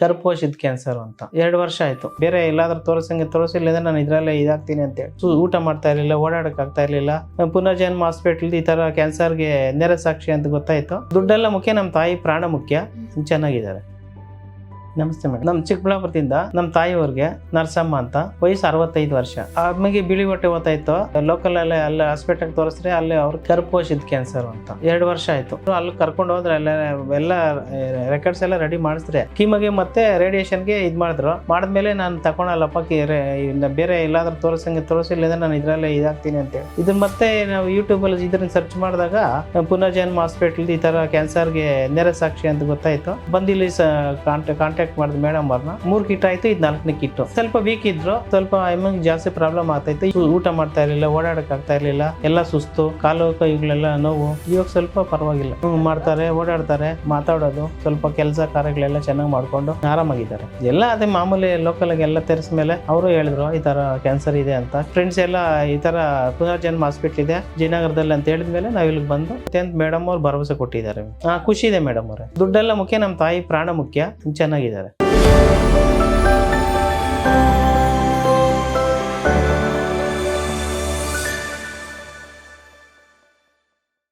ಕರ್ಪೋಷಿದ್ cancer ಅಂತ. ಎರಡು ವರ್ಷ ಆಯ್ತು. ಬೇರೆ ಎಲ್ಲಾದ್ರೂ ತೋರಿಸಂಗೆ ತೋರಿಸಿಲ್ಲ ಅಂದ್ರೆ ನಾನು ಇದ್ರಲ್ಲೇ ಇದಾಗ್ತೀನಿ ಅಂತ ಹೇಳಿ ಸೊ ಊಟ ಮಾಡ್ತಾ ಇರಲಿಲ್ಲ ಓಡಾಡಕ್ ಆಗ್ತಾ ಇರಲಿಲ್ಲ. ಪುನರ್ಜನ್ಮ ಹಾಸ್ಪಿಟಲ್ ಈ ತರ ಕ್ಯಾನ್ಸರ್ಗೆ ನೇರ ಸಾಕ್ಷಿ ಅಂತ ಗೊತ್ತಾಯ್ತು. ದುಡ್ಡೆಲ್ಲ ಮುಖ್ಯ ನಮ್ಮ ತಾಯಿ ಪ್ರಾಣ ಮುಖ್ಯ. ಚೆನ್ನಾಗಿದ್ದಾರೆ. ನಮಸ್ತೆ ಮೇಡಮ್. ನಮ್ಮ ಚಿಕ್ಕಬಳ್ಳಾಪುರದಿಂದ ನಮ್ಮ ತಾಯಿಯವ್ರಿಗೆ ನರ್ಸಮ್ಮ ಅಂತ, ವಯಸ್ಸು ಅರವತ್ತೈದು ವರ್ಷ. ಆಮೇಲೆ ಬಿಳಿ ಹೊಟ್ಟೆ ಗೊತ್ತಾಯ್ತು ಲೋಕಲ್ ಅಲ್ಲೇ, ಅಲ್ಲಿ ಹಾಸ್ಪಿಟಲ್ ತೋರಿಸ್ರೆ ಅಲ್ಲಿ ಅವ್ರು ಕರ್ಪೋಷಿದ್ ಕ್ಯಾನ್ಸರ್ ಅಂತ. ಎರಡು ವರ್ಷ ಆಯ್ತು. ಅಲ್ಲಿ ಕರ್ಕೊಂಡು ಹೋದ್ರೆ ಎಲ್ಲ ಎಲ್ಲ ರೆಕಾರ್ಡ್ಸ್ ಎಲ್ಲ ರೆಡಿ ಮಾಡಿಸಿದ್ರೆ ಕೀಮಗೆ ಮತ್ತೆ ರೇಡಿಯೇಷನ್ಗೆ ಇದು ಮಾಡಿದ್ರು. ಮಾಡಿದ್ಮೇಲೆ ನಾನು ತಗೊಳಲ್ಲಪ್ಪ ಬೇರೆ ಎಲ್ಲಾದ್ರೂ ತೋರಿಸಂಗೆ ತೋರಿಸಿಲ್ಲ ನಾನು ಇದರಲ್ಲೇ ಇದಾಗ್ತೀನಿ ಅಂತೇಳಿ ಇದು ಮತ್ತೆ ನಾವು ಯೂಟ್ಯೂಬಲ್ಲಿ ಇದ್ರನ್ನ ಸರ್ಚ್ ಮಾಡಿದಾಗ, ಪುನರ್ಜನ್ಮ ಹಾಸ್ಪಿಟಲ್ ಈ ತರ ಕ್ಯಾನ್ಸರ್ಗೆ ನೆರೆ ಸಾಕ್ಷಿ ಅಂತ ಗೊತ್ತಾಯ್ತು. ಬಂದಿಲ್ಲಿ ಇಲ್ಲಿ ಕಾಂಟ್ಯಾಕ್ಟ್ ಮಾಡಿದ ಮೇಡಮ್ ಅವ್ರನ್ನ, ಮೂರ್ ಕಿಟ್ ಆಯ್ತು, ಇದು ನಾಲ್ಕನೇ ಕಿಟ್ಟು ಸ್ವಲ್ಪ ವೀಕ್ ಇದ್ರು, ಸ್ವಲ್ಪ ಐಮಂಗ್ ಜಾಸ್ತಿ ಪ್ರಾಬ್ಲಮ್ ಆಗ್ತೈತೆ. ಊಟ ಮಾಡ್ತಾ ಇರಲಿಲ್ಲ, ಓಡಾಡಕ್ ಆಗ್ತಾ ಇರ್ಲಿಲ್ಲ, ಎಲ್ಲ ಸುಸ್ತು, ಕಾಲು ಕೈಗಳೆಲ್ಲ ನೋವು. ಇವಾಗ ಸ್ವಲ್ಪ ಪರವಾಗಿಲ್ಲ. ಮಾಡ್ತಾರೆ, ಓಡಾಡ್ತಾರೆ, ಮಾತಾಡೋದು, ಸ್ವಲ್ಪ ಕೆಲಸ ಕಾರ್ಯಗಳೆಲ್ಲ ಚೆನ್ನಾಗಿ ಮಾಡ್ಕೊಂಡು ಆರಾಮಾಗಿದ್ದಾರೆ. ಎಲ್ಲ ಅದೇ ಮಾಮೂಲಿ ಲೋಕಲ್ ಎಲ್ಲ ತೆರೆಸ ಮೇಲೆ ಅವರು ಹೇಳಿದ್ರು, ಈ ತರ ಕ್ಯಾನ್ಸರ್ ಇದೆ ಅಂತ. ಫ್ರೆಂಡ್ಸ್ ಎಲ್ಲ ಈ ತರ ಪುನರ್ಜನ್ಮ ಹಾಸ್ಪಿಟಲ್ ಇದೆ, ಜಯನಗರದಲ್ಲಿ ಅಂತ ಹೇಳಿದ್ಮೇಲೆ ನಾವು ಇಲ್ಲಿಗೆ ಬಂದು ಮೇಡಮ್ ಅವ್ರು ಭರವಸೆ ಕೊಟ್ಟಿದ್ದಾರೆ. ಖುಷಿ ಇದೆ ಮೇಡಮ್ ಅವ್ರೆ. ದುಡ್ಡೆಲ್ಲ ಮುಖ್ಯ ನಮ್ಮ ತಾಯಿ ಪ್ರಾಣ ಮುಖ್ಯ ಚೆನ್ನಾಗಿದ್ದಾರೆ